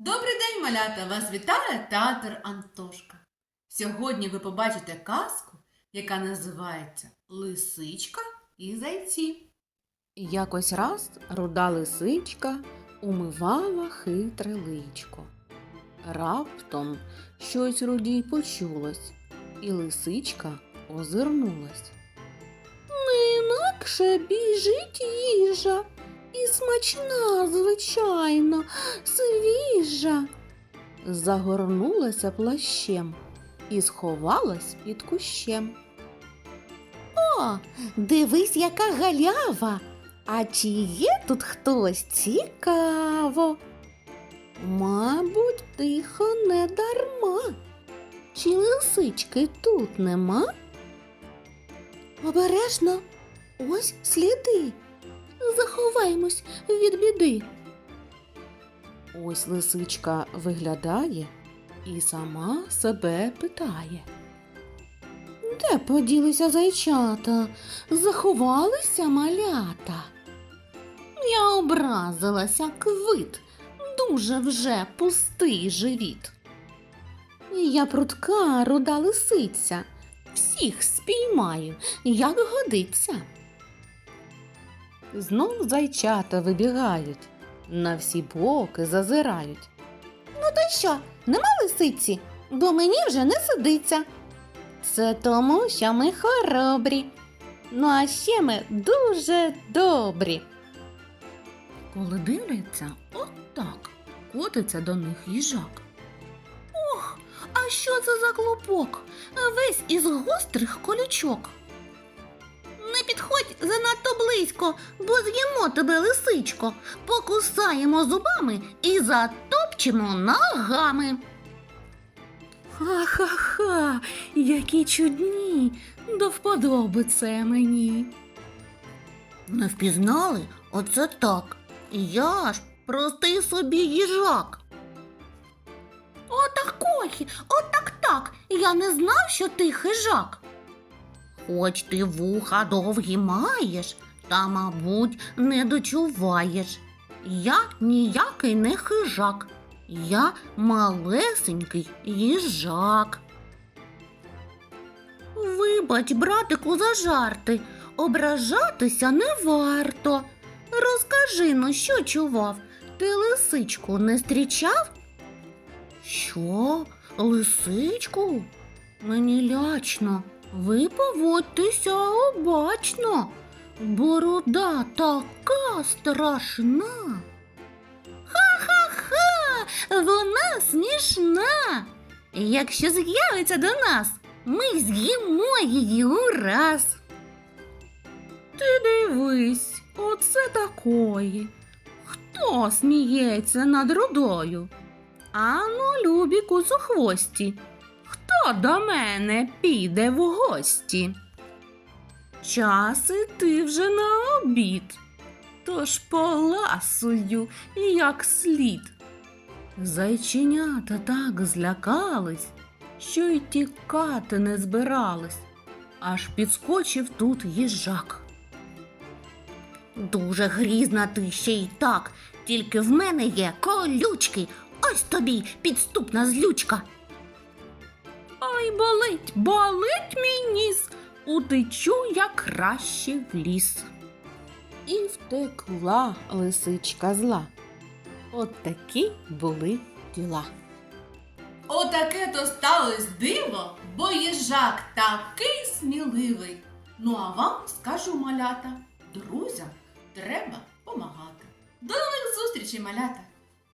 Добрий день, малята! Вас вітає театр Антошка. Сьогодні ви побачите казку, яка називається Лисичка і зайці. Якось раз руда лисичка умивала хитре личко. Раптом щось рудій почулось, і лисичка озирнулась. Не інакше біжить їжа, і смачна, звичайно, свіжа. Загорнулася плащем і сховалась під кущем. О, дивись, яка галява! А чи є тут хтось цікаво? Мабуть, тихо не дарма. Чи лисички тут нема? Обережно, ось сліди. Від біди. Ось лисичка виглядає і сама себе питає. Де поділися зайчата? Заховалися малята. Я образилася квит, дуже вже пустий живіт. Я прутка руда лисиця, всіх спіймаю, як годиться. Знов зайчата вибігають, на всі боки зазирають. Ну то що, нема лисиці, бо мені вже не сидиться. Це тому, що ми хоробрі. Ну а ще ми дуже добрі. Коли дивляться, от так котиться до них їжак. Ох, а що це за клопок? Весь із гострих колючок. Занадто близько, бо з'їмо тебе лисичко, покусаємо зубами і затопчемо ногами. Ха-ха-ха, які чудні, до вподоби це мені. Не впізнали? Оце так. Я ж простий собі їжак. Отакої, отак так. Я не знав, що ти хижак. Хоч ти вуха довгі маєш, та, мабуть, не дочуваєш. Я ніякий не хижак. Я малесенький їжак. Вибач, братику, за жарти. Ображатися не варто. Розкажи ну, що чував? Ти лисичку не зустрічав? Що? Лисичку? Мені лячно. Ви поводьтеся обачно. Борода така страшна. Ха-ха-ха, вона смішна. Якщо з'явиться до нас, ми з'їмо її ураз. Ти дивись, оце такої. Хто сміється над рудою? Ану, любі куцохвості, хто до мене піде в гості? Час іти вже на обід, тож поласую, як слід. Зайченята так злякались, що й тікати не збирались, аж підскочив тут їжак. Дуже грізна ти ще й так, тільки в мене є колючки. Ось тобі підступна злючка. Ой, болить, болить мій ніс, утечу я краще в ліс. І втекла лисичка зла. От такі були діла. Отаке то сталось диво, бо їжак такий сміливий. Ну а вам скажу малята, друзям треба помагати. До нових зустрічей, малята!